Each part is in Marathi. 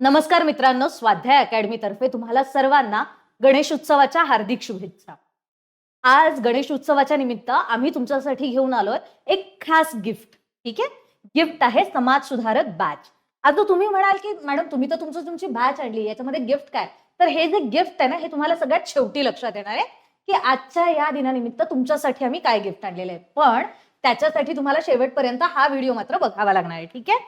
नमस्कार मित्रांनो स्वाध्याय अकॅडमी तर्फे तुम्हाला सर्वांना गणेश उत्सवाच्या हार्दिक शुभेच्छा. आज गणेश उत्सवाच्या निमित्त आम्ही तुमच्यासाठी घेऊन आलोय एक खास गिफ्ट ठीक आहे? गिफ्ट आहे समाज सुधारक बॅच आता तुम्ही म्हणाल की मॅडम तुम्ही तर तुमचं तुमची बॅच आणली याच्यामध्ये गिफ्ट काय? तर हे जे गिफ्ट आहे ना हे तुम्हाला सगळ्यात शेवटी लक्षात येणार आहे की आजच्या या दिनानिमित्त तुमच्यासाठी आम्ही काय गिफ्ट आणलेले आहे. पण त्याच्यासाठी तुम्हाला शेवटपर्यंत हा व्हिडिओ मात्र बघावा लागणार आहे ठीक आहे?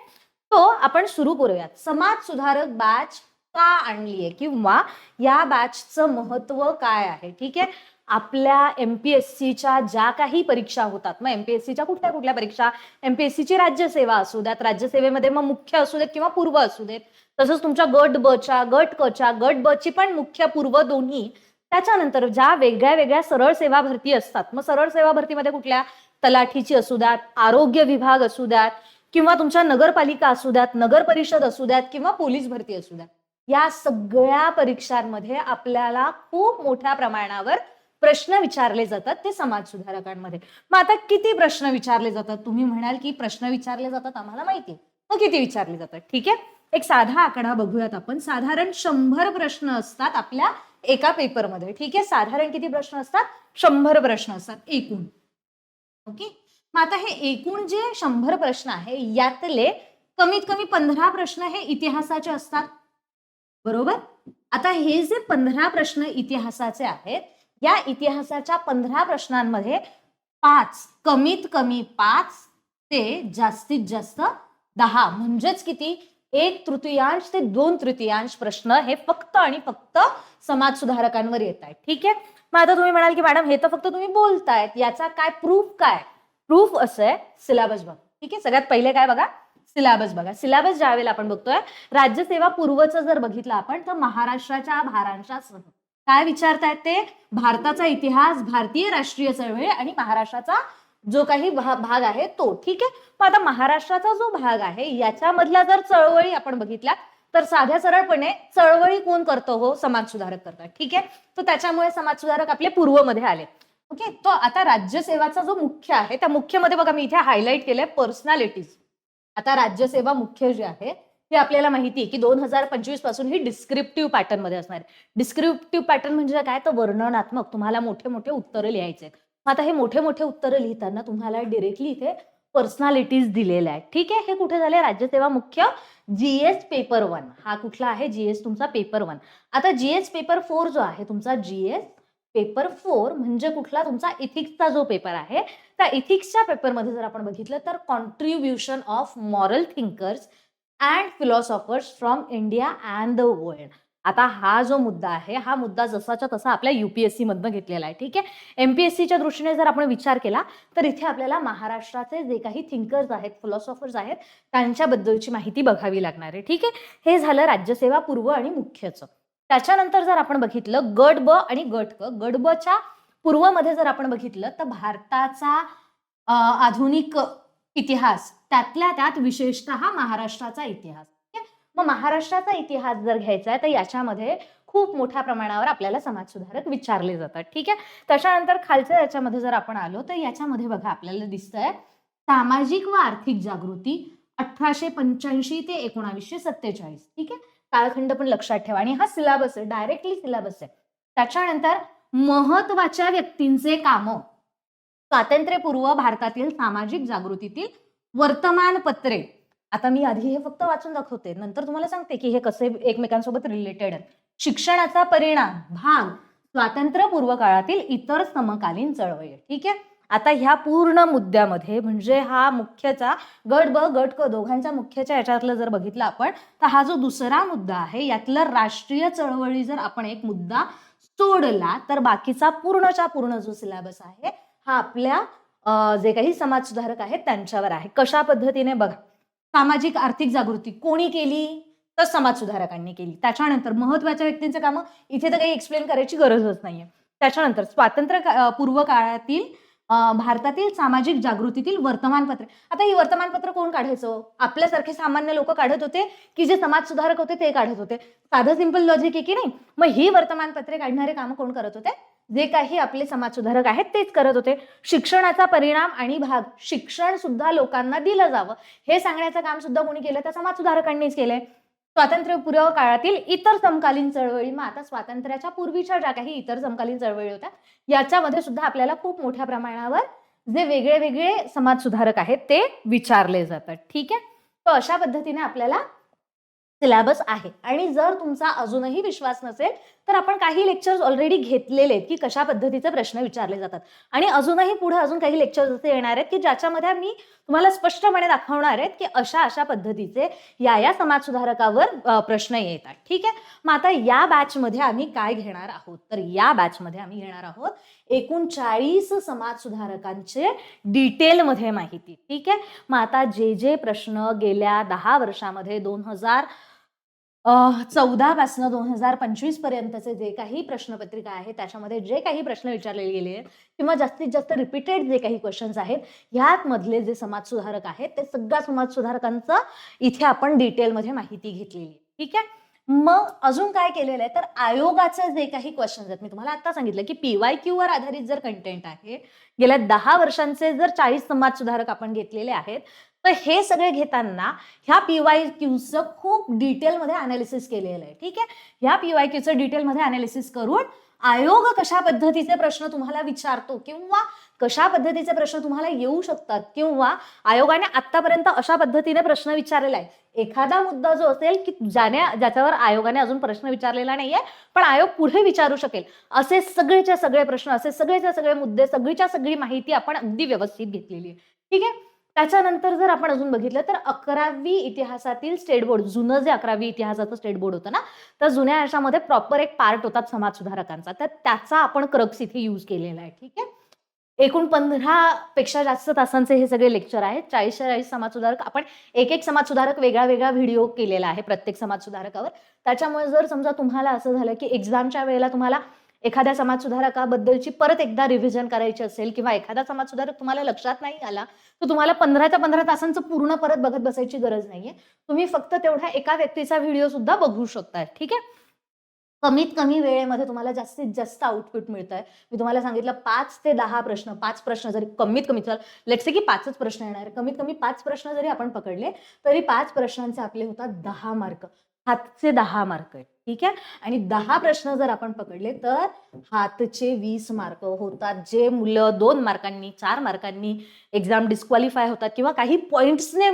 तो आपण सुरू करूयात. समाज सुधारक बॅच का आणलीये किंवा या बॅचचं महत्त्व काय आहे? ठीक आहे? आपल्या एमपीएससीच्या ज्या काही परीक्षा होतात मग एमपीएससीच्या कुठल्या कुठल्या परीक्षा? एमपीएससीची राज्यसेवा असू द्यात. राज्यसेवेमध्ये मग मुख्य असू देत किंवा पूर्व असू देत. तसंच तुमच्या गट ब च्या गट क च्या गट ब ची पण मुख्य पूर्व दोन्ही. त्याच्यानंतर ज्या वेगळ्या वेगळ्या सरळ सेवा भरती असतात मग सरळ सेवा भरतीमध्ये कुठल्या? तलाठीची असू द्यात आरोग्य विभाग असू द्यात किंवा तुमच्या नगरपालिका असू द्यात नगर परिषद असू द्यात किंवा पोलीस भरती असू द्यात या सगळ्या परीक्षांमध्ये आपल्याला खूप मोठ्या प्रमाणावर प्रश्न विचारले जातात ते समाज सुधारकांमध्ये मग आता किती प्रश्न विचारले जातात? तुम्ही म्हणाल की प्रश्न विचारले जातात आम्हाला माहिती मग किती विचारले जातात? ठीक आहे? एक साधा आकडा बघूयात आपण. साधारण शंभर प्रश्न असतात आपल्या एका पेपरमध्ये ठीक आहे? साधारण किती प्रश्न असतात? शंभर प्रश्न असतात एकूण. ओके? मग आता हे एकूण जे शंभर प्रश्न आहे यातले कमीत कमी पंधरा प्रश्न हे इतिहासाचे असतात. बरोबर? आता हे जे पंधरा प्रश्न इतिहासाचे आहेत या इतिहासाच्या पंधरा प्रश्नांमध्ये पाच कमीत कमी पाच ते जास्तीत जास्त दहा म्हणजेच किती? एक तृतीयांश ते दोन तृतीयांश प्रश्न हे फक्त आणि फक्त समाज सुधारकांवर येत आहेत. ठीक आहे? मग आता तुम्ही म्हणाल की मॅडम हे तर फक्त तुम्ही बोलतायत. याचा काय प्रूफ काय? प्रूफ असं आहे सिलेबस बघ. ठीक आहे? सगळ्यात पहिले काय बघा? सिलेबस बघा. सिलेबस ज्या वेळेला आपण बघतोय राज्यसेवा पूर्वचं जर बघितलं आपण तर महाराष्ट्राच्या भारांशासह काय विचारतायत ते? भारताचा इतिहास भारतीय राष्ट्रीय चळवळी आणि महाराष्ट्राचा जो काही भाग आहे तो. ठीक आहे? मग आता महाराष्ट्राचा जो भाग आहे याच्यामधल्या जर चळवळी आपण बघितल्या तर साध्या सरळपणे चळवळी कोण करतो हो? समाज सुधारक करतात. ठीक आहे? तर त्याच्यामुळे समाज सुधारक आपले पूर्वमध्ये आले. ओके तो आता राज्यसेवाचा जो मुख्य आहे त्या मुख्यमध्ये बघा मी इथे हायलाईट केलंय पर्सनॅलिटीज आता राज्यसेवा मुख्य जे आहे हे आपल्याला माहिती आहे की दोन हजार पंचवीसपासून ही डिस्क्रिप्टिव्ह पॅटर्नमध्ये असणार आहे. डिस्क्रिप्टिव्ह पॅटर्न म्हणजे काय? तर वर्णनात्मक तुम्हाला मोठे मोठे उत्तरं लिहायचे आहेत. आता हे मोठे मोठे उत्तरं लिहिताना तुम्हाला डिरेक्टली इथे पर्सनॅलिटीज दिलेल्या आहेत. ठीक आहे? हे कुठे झाले राज्यसेवा मुख्य जीएस पेपर वन हा कुठला आहे? जीएस तुमचा पेपर वन आता जीएस पेपर फोर जो आहे तुमचा जीएस पेपर फोर म्हणजे कुठला तुमचा इथिक्सचा जो पेपर आहे त्या इथिक्सच्या पेपरमध्ये जर आपण बघितलं तर contribution of moral thinkers and philosophers from India and the world आता हा जो मुद्दा आहे हा मुद्दा जसाच्या तसा आपल्या युपीएससी मधनं घेतलेला आहे ठीक आहे? एमपीएससीच्या दृष्टीने जर आपण विचार केला तर इथे आपल्याला महाराष्ट्राचे जे काही थिंकर्स आहेत फिलॉसॉफर्स आहेत त्यांच्याबद्दलची माहिती बघावी लागणार आहे ठीक आहे? हे झालं राज्यसेवा पूर्व आणि मुख्यचं. त्याच्यानंतर जर आपण बघितलं गट ब आणि गट क गट बच्या पूर्वमध्ये जर आपण बघितलं तर भारताचा आधुनिक इतिहास त्यातल्या त्यात विशेषतः महाराष्ट्राचा इतिहास. ठीक आहे? मग महाराष्ट्राचा इतिहास जर घ्यायचा आहे तर याच्यामध्ये खूप मोठ्या प्रमाणावर आपल्याला समाज सुधारक विचारले जातात. ठीक आहे? त्याच्यानंतर खालच्या याच्यामध्ये जर आपण आलो तर याच्यामध्ये बघा आपल्याला दिसतंय सामाजिक व आर्थिक जागृती अठराशे पंच्याऐंशी ते एकोणावीसशे सत्तेचाळीस. ठीक आहे? कालखंड पण लक्षात ठेवा. आणि हा सिलेबस आहे डायरेक्टली सिलेबस आहे. त्याच्यानंतर महत्त्वाच्या व्यक्तींचे काम. स्वातंत्र्यपूर्व भारतातील सामाजिक जागृतीतील वर्तमानपत्रे. आता मी आधी हे फक्त वाचून दाखवते. नंतर तुम्हाला सांगते की हे कसे एकमेकांसोबत रिलेटेड आहेत. शिक्षणाचा परिणाम भाग स्वातंत्र्यपूर्व काळातील इतर समकालीन चळवळी ठीक आहे? आता ह्या पूर्ण मुद्द्यामध्ये म्हणजे हा मुख्यचा गट ब गट क दोघांच्या मुख्यच्या याच्यातलं जर बघितलं आपण तर हा जो दुसरा मुद्दा आहे यातलं राष्ट्रीय चळवळी जर आपण एक मुद्दा सोडला तर बाकीचा पूर्णच्या पूर्ण जो सिलेबस आहे हा आपल्या जे काही समाजसुधारक आहेत त्यांच्यावर आहे. कशा पद्धतीने बघा सामाजिक आर्थिक जागृती कोणी केली? तर समाजसुधारकांनी केली. त्याच्यानंतर महत्त्वाच्या व्यक्तींचे कामं इथे तर काही एक्सप्लेन करायची गरजच नाहीये. त्याच्यानंतर स्वातंत्र्य का- पूर्व काळातील भारतातील सामाजिक जागृतीतील वर्तमानपत्रे. आता ही वर्तमानपत्र कोण काढायचं? आपल्यासारखे सामान्य लोक काढत होते की जे समाज सुधारक होते ते काढत होते. साधं सिंपल लॉजिक आहे की नाही? मग ही वर्तमानपत्रे काढणारे कामं कोण करत होते? जे काही आपले समाजसुधारक आहेत तेच करत होते. शिक्षणाचा परिणाम आणि भाग शिक्षण सुद्धा लोकांना दिलं जावं. हे सांगण्याचं काम सुद्धा कोणी केलं त्या समाजसुधारकांनीच केलंय. स्वातंत्र्यपूर्व काळातील इतर समकालीन चळवळी मग आता स्वातंत्र्याच्या पूर्वीच्या ज्या काही इतर समकालीन चळवळी होत्या याच्यामध्ये सुद्धा आपल्याला खूप मोठ्या प्रमाणावर जे वेगळे वेगळे समाज सुधारक आहेत ते विचारले जातात. ठीक आहे? तर अशा पद्धतीने आपल्याला सिलेबस आहे. आणि जर तुमचा अजूनही विश्वास नसेल तर आपण काही लेक्चर्स ऑलरेडी घेतलेले आहेत की कशा पद्धतीचे प्रश्न विचारले जातात. आणि अजूनही पुढे अजून काही लेक्चर्स असे येणार आहेत की ज्याच्यामध्ये मी तुम्हाला स्पष्टपणे दाखवणार आहेत की अशा अशा पद्धतीचे या या समाज सुधारकावर प्रश्न येतात ठीक आहे? मग आता या बॅचमध्ये आम्ही काय घेणार आहोत? तर या बॅचमध्ये आम्ही घेणार आहोत एकूण चाळीस समाज सुधारकांचे डिटेलमध्ये माहिती. ठीक आहे? मग आता जे जे प्रश्न गेल्या दहा वर्षामध्ये दोन हजार चौदापासनं दोन हजार पंचवीस पर्यंतचे जे काही प्रश्नपत्रिका आहे त्याच्यामध्ये जे काही प्रश्न विचारले गेले आहेत किंवा जास्तीत जास्त रिपीटेड जे काही क्वेश्चन्स आहेत ह्यात मधले जे समाज सुधारक आहेत ते सगळ्या समाज सुधारकांचं इथे आपण डिटेलमध्ये माहिती घेतलेली ठीक आहे? मग अजून काय केलेलं आहे? तर आयोगाचे जे काही क्वेश्चन्स आहेत मी तुम्हाला आता सांगितलं की पीवाय क्यू वर आधारित जर कंटेंट आहे गेल्या दहा वर्षांचे जर चाळीस समाज सुधारक आपण घेतलेले आहेत तर हे सगळे घेताना ह्या पीवाय क्यूचं खूप डिटेलमध्ये अनालिसिस केलेलं आहे. ठीक आहे? ह्या पीवाय क्यूचं डिटेलमध्ये अनालिसिस करून आयोग कशा पद्धतीचे प्रश्न तुम्हाला विचारतो किंवा कशा पद्धतीचे प्रश्न तुम्हाला येऊ शकतात किंवा आयोगाने आतापर्यंत अशा पद्धतीने प्रश्न विचारलेला आहे? एखादा मुद्दा जो असेल की ज्याने ज्याच्यावर आयोगाने अजून प्रश्न विचारलेला नाहीये पण आयोग पुढे विचारू शकेल. असे सगळेच्या सगळे प्रश्न असे सगळेच्या सगळे मुद्दे सगळीच्या सगळी माहिती आपण अगदी व्यवस्थित घेतलेली आहे. ठीक आहे? त्याच्यानंतर जर आपण अजून बघितलं तर अकरावी इतिहासातील स्टेट बोर्ड जुनं जे अकरावी इतिहासाचं स्टेट बोर्ड होतं ना तर जुन्या याच्यामध्ये प्रॉपर एक पार्ट होता समाज सुधारकांचा तर त्याचा आपण क्रक्स इथे यूज केलेला आहे ठीक आहे? एकूण पंधरा पेक्षा जास्त तासांचे हे सगळे लेक्चर आहेत. चाळीस चाळीस समाज सुधारक आपण एक एक समाज सुधारक वेगळा वेगळा व्हिडिओ केलेला आहे प्रत्येक समाज सुधारकावर त्याच्यामुळे जर समजा तुम्हाला असं झालं की एक्झामच्या वेळेला तुम्हाला एखाद्या समाज सुधारकाबद्दलची परत एकदा रिव्हिजन करायची असेल किंवा एखादा समाज सुधारक तुम्हाला लक्षात नाही आला तर तुम्हाला पंधराच्या पंधरा तासांचं पूर्ण परत बघत बसायची गरज नाहीये. तुम्ही फक्त तेवढ्या एका व्यक्तीचा व्हिडिओ सुद्धा बघू शकता ठीक आहे? कमीत कमी वेळेमध्ये तुम्हाला जास्तीत जास्त आउटपुट मिळत आहे मी तुम्हाला सांगितलं पाच ते दहा प्रश्न पाच प्रश्न जरी कमीत कमी लेट्स की पाचच प्रश्न येणार कमीत कमी पाच प्रश्न जरी आपण पकडले तरी पाच प्रश्नांचे आपले होतात दहा मार्क हातचे दहा मार्क आहेत. ठीक आहे? आणि दहा प्रश्न जर आपण पकडले तर हातचे वीस मार्क होतात. जे मुलं दोन मार्कांनी चार मार्कांनी एक्झाम डिस्क्वालिफाय होतात किंवा काही पॉईंट्सने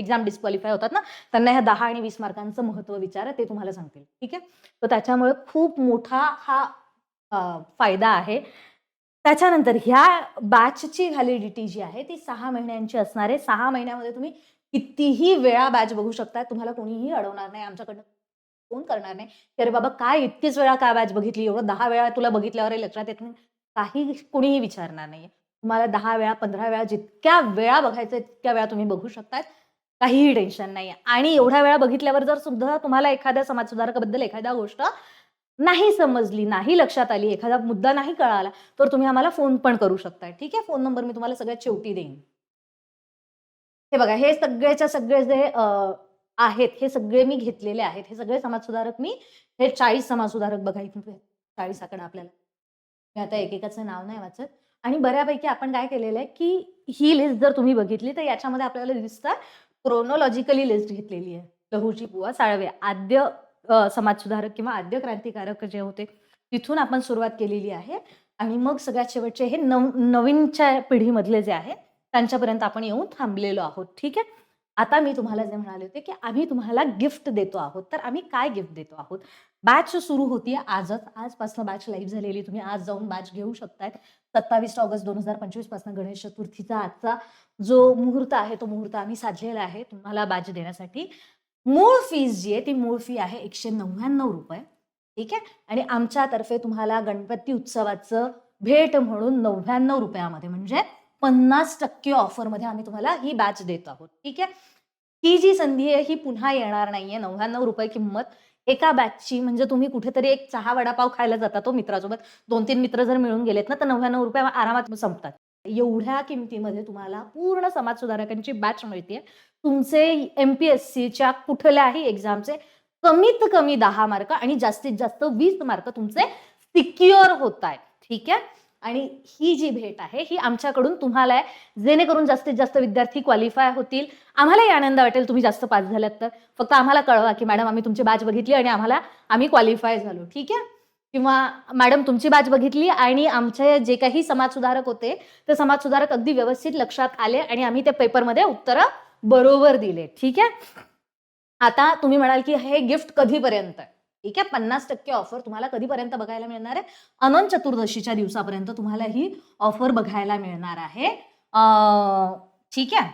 एक्झाम डिस्क्वालिफाय होतात ना त्यांना ह्या दहा आणि वीस मार्कांचं महत्त्व विचार ते तुम्हाला सांगतील. ठीक आहे? तर त्याच्यामुळे खूप मोठा हा फायदा आहे. त्याच्यानंतर ह्या बॅचची व्हॅलिडिटी जी आहे ती सहा महिन्यांची असणार आहे. सहा महिन्यामध्ये तुम्ही कितीही वेळा बॅच बघू शकता तुम्हाला कोणीही अडवणार नाही. आमच्याकडनं फोन करणार नाही. की अरे बाबा काय इतकीच वेळा काय बॅच बघितली? एवढं दहा वेळा तुला बघितल्यावर लक्षात येत नाही. काही कुणीही विचारणार नाही तुम्हाला दहा वेळा पंधरा वेळा जितक्या वेळा बघायचं तितक्या वेळा तुम्ही बघू शकतात. काहीही टेन्शन नाही आणि एवढ्या वेळा बघितल्यावर जर सुद्धा तुम्हाला एखाद्या समाजसुधारकाबद्दल एखाद्या गोष्ट नाही समजली नाही लक्षात आली एखादा मुद्दा नाही कळाला तर तुम्ही आम्हाला फोन पण करू शकता. ठीक आहे? फोन नंबर मी तुम्हाला सगळ्यात शेवटी देईन. हे बघा हे सगळ्याच्या सगळे जे आहेत हे सगळे मी घेतलेले आहेत. हे सगळे समाज सुधारक मी हे चाळीस समाज सुधारक बघा इथे चाळीस आकडा आपल्याला. मी आता एकेकाचं नाव नाही वाचत. आणि बऱ्यापैकी आपण काय केलेलं आहे की ही लिस्ट जर तुम्ही बघितली तर याच्यामध्ये आपल्याला दिसतं क्रोनॉलॉजिकली लिस्ट घेतलेली आहे. लहूची बुवा साळवे आद्य समाजसुधारक किंवा आद्य क्रांतिकारक जे होते तिथून आपण सुरुवात केलेली आहे. आणि मग सगळ्यात शेवटचे हे नव नवीनच्या पिढीमधले जे आहे त्यांच्यापर्यंत आपण येऊन थांबलेलो आहोत. ठीक आहे? आता मी तुम्हाला जे म्हणाले होते की आम्ही तुम्हाला गिफ्ट देतो आहोत. तर आम्ही काय गिफ्ट देतो आहोत? बॅच सुरू होती आजच. आजपासून बॅच लाईव्ह झालेली तुम्ही आज जाऊन बॅच घेऊ शकताय. सत्तावीस ऑगस्ट दोन हजार पंचवीसपासून गणेश चतुर्थीचा आजचा जो मुहूर्त आहे तो मुहूर्त आम्ही साधलेला आहे तुम्हाला बॅच देण्यासाठी. मूळ फीस जी आहे ती मूळ फी आहे एकशे नव्याण्णव रुपये. ठीक आहे? आणि आमच्यातर्फे तुम्हाला गणपती उत्सवाचं भेट म्हणून नव्याण्णव रुपयामध्ये म्हणजे पन्नास टक्के ऑफरमध्ये आम्ही तुम्हाला ही बॅच देत आहोत. ठीक आहे? ही जी संधी आहे ही पुन्हा येणार नाहीये. नव्याण्णव रुपये किंमत एका बॅचची म्हणजे तुम्ही कुठेतरी एक चहा वडापाव खायला जाता तो मित्रासोबत. दोन तीन मित्र जर मिळून गेलेत ना तर नव्याण्णव रुपये आरामात संपतात. एवढ्या किमतीमध्ये तुम्हाला पूर्ण समाज सुधारकांची बॅच मिळते तुमचे एम पी एस सीच्या कुठल्याही एक्झामचे कमीत कमी दहा मार्क आणि जास्तीत जास्त वीस मार्क तुमचे सिक्युअर होत आहेत ठीक आहे? आणि ही जी भेट आहे ही आमच्याकडून तुम्हाला आहे जेणेकरून जास्तीत जास्त विद्यार्थी क्वालिफाय होतील. आम्हालाही आनंद वाटेल तुम्ही जास्त पास झालात तर. फक्त आम्हाला कळवा की मॅडम आम्ही तुमची बॅच बघितली आणि आम्हाला आम्ही क्वालिफाय झालो ठीक आहे? किंवा मॅडम तुमची बॅच बघितली आणि आमचे जे काही समाजसुधारक होते ते समाजसुधारक अगदी व्यवस्थित लक्षात आले आणि आम्ही त्या पेपरमध्ये उत्तरं बरोबर दिले ठीक आहे? आता तुम्ही म्हणाल की हे गिफ्ट कधीपर्यंत? आहे ठीक आहे? पन्नास टक्के ऑफर तुम्हाला कधीपर्यंत बघायला मिळणार आहे? अनंत चतुर्दशीच्या दिवसापर्यंत तुम्हाला ही ऑफर बघायला मिळणार आहे. ठीक आहे?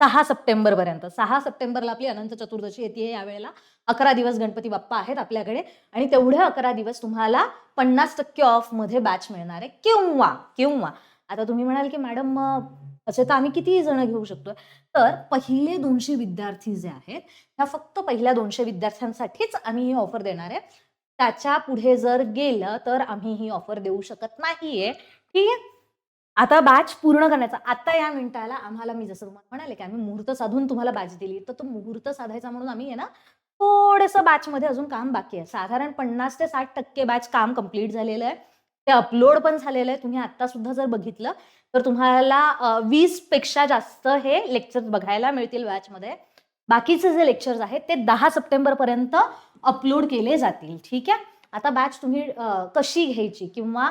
सहा सप्टेंबर पर्यंत सहा सप्टेंबरला आपली अनंत चतुर्दशी येते यावेळेला अकरा दिवस गणपती बाप्पा आहेत आपल्याकडे आणि तेवढे अकरा दिवस तुम्हाला पन्नास टक्के ऑफमध्ये बॅच मिळणार आहे. किंवा किंवा. आता तुम्ही म्हणाल की मॅडम मग असे तर आम्ही किती जण घेऊ शकतो तर पहिले दोनशे विद्यार्थी जे आहेत ह्या फक्त पहिल्या दोनशे विद्यार्थ्यांसाठीच आम्ही ही ऑफर देणार आहे. त्याच्या पुढे जर गेलं तर आम्ही ही ऑफर देऊ शकत नाहीये. ठीक आहे? आता बॅच पूर्ण करण्याचा आता या मिनिटाला आम्हाला मी जसं तुम्हाला म्हणाले की आम्ही मुहूर्त साधून तुम्हाला बॅच दिली. तर तो मुहूर्त साधायचा म्हणून आम्ही आहे ना थोडंसं बॅचमध्ये अजून काम बाकी आहे. साधारण पन्नास ते साठ टक्के बॅच काम कंप्लीट झालेलं आहे. ते अपलोड पण झालेलं आहे. तुम्ही आता सुद्धा जर बघितलं तर तुम्हाला वीसपेक्षा जास्त हे लेक्चर बघायला मिळतील बॅचमध्ये बाकीचे जे लेक्चर्स आहेत ते दहा सप्टेंबर पर्यंत अपलोड केले जातील. ठीक आहे? आता बॅच तुम्ही कशी घ्यायची किंवा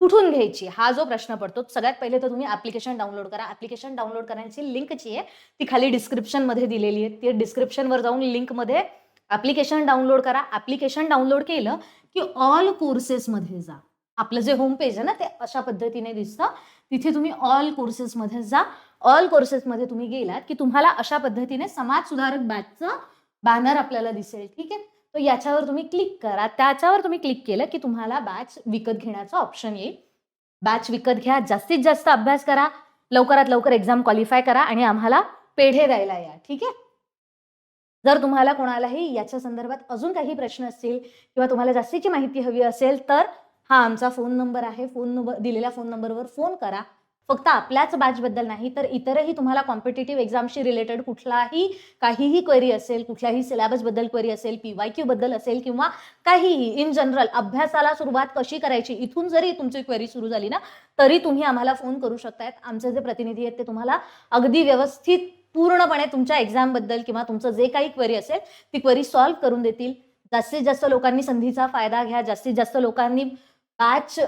कुठून घ्यायची हा जो प्रश्न पडतो सगळ्यात पहिले तर तुम्ही ऍप्लिकेशन डाउनलोड करा. ऍप्लिकेशन डाउनलोड करण्याची लिंक जी आहे ती खाली डिस्क्रिप्शनमध्ये दिलेली आहे. ती डिस्क्रिप्शनवर जाऊन लिंकमध्ये ऍप्लिकेशन डाउनलोड करा. ऍप्लिकेशन डाउनलोड केलं की ऑल कोर्सेसमध्ये जा. आपलं जे होम पेज आहे ना ते अशा पद्धतीने दिसतं. तिथे तुम्ही ऑल कोर्सेसमध्ये जा. ऑल कोर्सेसमध्ये तुम्ही गेलात की तुम्हाला अशा पद्धतीने समाज सुधारक बॅचचं बॅनर आपल्याला दिसेल. ठीक आहे? तर याच्यावर तुम्ही क्लिक करा. त्याच्यावर तुम्ही क्लिक केलं की तुम्हाला बॅच विकत घेण्याचा ऑप्शन येईल. बॅच विकत घ्या. जास्तीत जास्त अभ्यास करा. लवकरात लवकर एक्झाम क्वालिफाय करा आणि आम्हाला पेढे द्यायला या. ठीक आहे? जर तुम्हाला कोणालाही याच्या संदर्भात अजून काही प्रश्न असतील किंवा तुम्हाला जास्तीची माहिती हवी असेल तर हा आमचा फोन नंबर आहे. फोन नंबर दिलेल्या फोन नंबरवर फोन करा. फक्त आपल्याच बॅचबद्दल नाही तर इतरही तुम्हाला कॉम्पिटेटिव्ह एक्झामशी रिलेटेड कुठलाही काहीही क्वेरी असेल कुठल्याही सिलेबसबद्दल क्वेरी असेल पी वाय क्यू बद्दल असेल किंवा काहीही इन जनरल अभ्यासाला सुरुवात कशी करायची इथून जरी तुमची क्वेरी सुरू झाली ना तरी तुम्ही आम्हाला फोन करू शकतायत. आमचे जे प्रतिनिधी आहेत ते तुम्हाला अगदी व्यवस्थित पूर्णपणे तुमच्या एक्झामबद्दल किंवा तुमचं जे काही क्वेरी असेल ती क्वेरी सॉल्व्ह करून देतील. जास्तीत जास्त लोकांनी संधीचा फायदा घ्या. जास्तीत जास्त लोकांनी बॅच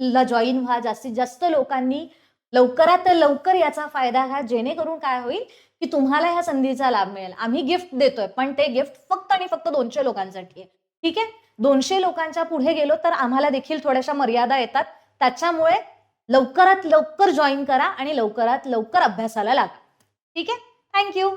ला जॉईन व्हा. जास्तीत जास्त लोकांनी लवकरात लवकर याचा फायदा घ्या. जेणेकरून काय होईल की तुम्हाला ह्या संधीचा लाभ मिळेल. आम्ही गिफ्ट देतोय पण ते गिफ्ट फक्त आणि फक्त दोनशे लोकांसाठी आहे. ठीक आहे? दोनशे लोकांच्या पुढे गेलो तर आम्हाला देखील थोड्याशा मर्यादा येतात. त्याच्यामुळे लवकरात लवकर जॉईन करा आणि लवकरात लवकर अभ्यासाला लागा. ठीक आहे? थँक्यू